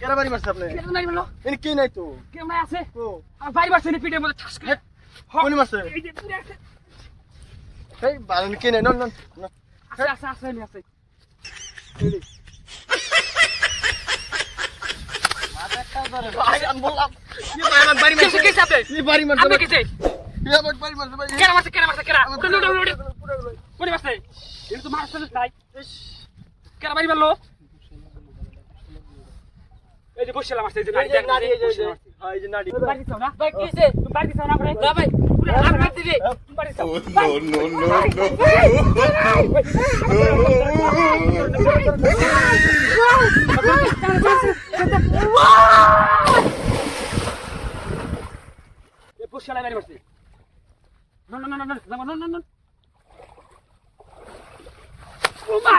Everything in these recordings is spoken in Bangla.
কেরা বাড়ি মারছে আপনি? কেরা নাই বলো এনে কে নাই তো? কে নাই আছে? ও। আর বাড়ি মারছে পিঠে মধ্যে ঠাস করে। কোন মারছে? এই যে পুরো আছে। এই বালন কে নাই? নন নন আছে আছে আছে নি আছে। কেরা বাড়ি মারলো? এই যে বসছিলাম আসছে এই যে এই যে নাড়ি, এই যে। হ্যাঁ, এই যে নাড়ি। বাড়ি দিছো না ভাই কিসে তুমি বাড়ি দিছো না ভাই না ভাই পুরো হাত মার দিবি তুমি বাড়ি Oh, no, no, no, এ বসছিলাম বাড়ি মারছে না না না না না না না না ও মা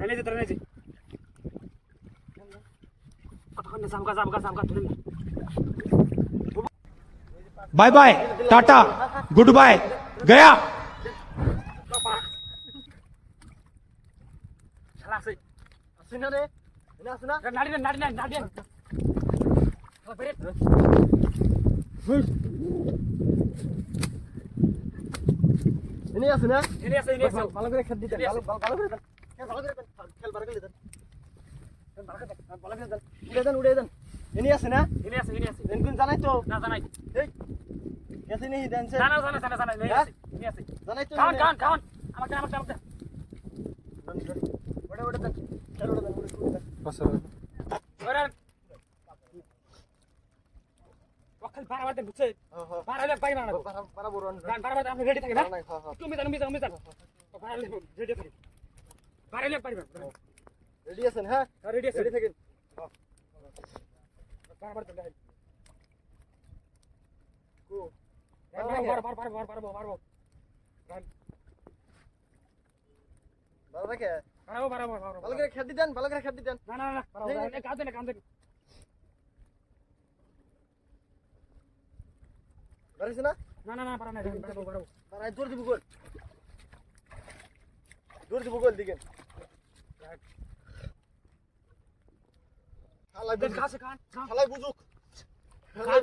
Ini di televisi. Bye bye tata good bye गया ভালো করে খেল দিতে ভালো ভালো করে খেল ভালো করে খেল খেল বার খেল দিতেন উড়ে দেন উড়ে দেন এনি আছে না এনি আছে এনি আছে এনকুন জানাই তো না জানাই এই এসে নেই দেন না না জানা জানা জানা এনি আছে এনি আছে জানাই তো কাউন কাউন কাউন আমাকে আমাকে আমাকে ওড়ে ওড়ে দেন চল ওড়ে দেন উড়ে বাস ওড়ে ওখানে বারা বারতে বুঝছে বারা হলে পাই না বারা বারা বড় না বারা বারতে আপনি রেডি থাকে না তুমি জানো আমি জানো আমি জানো বারা হলে রেডি থাকে বারা হলে পারবে রেডি আছেন হ্যাঁ রেডি আছেন রেডি থাকেন খেতে দেন ভালো করে খেতে দেন না না না কাঁদে না কাঁদে পারিস না না না না পারা না পারবো পারবো পারা জোর দিব গোল জোর দিব গোল দিকে খালাই বুঝুক খালাই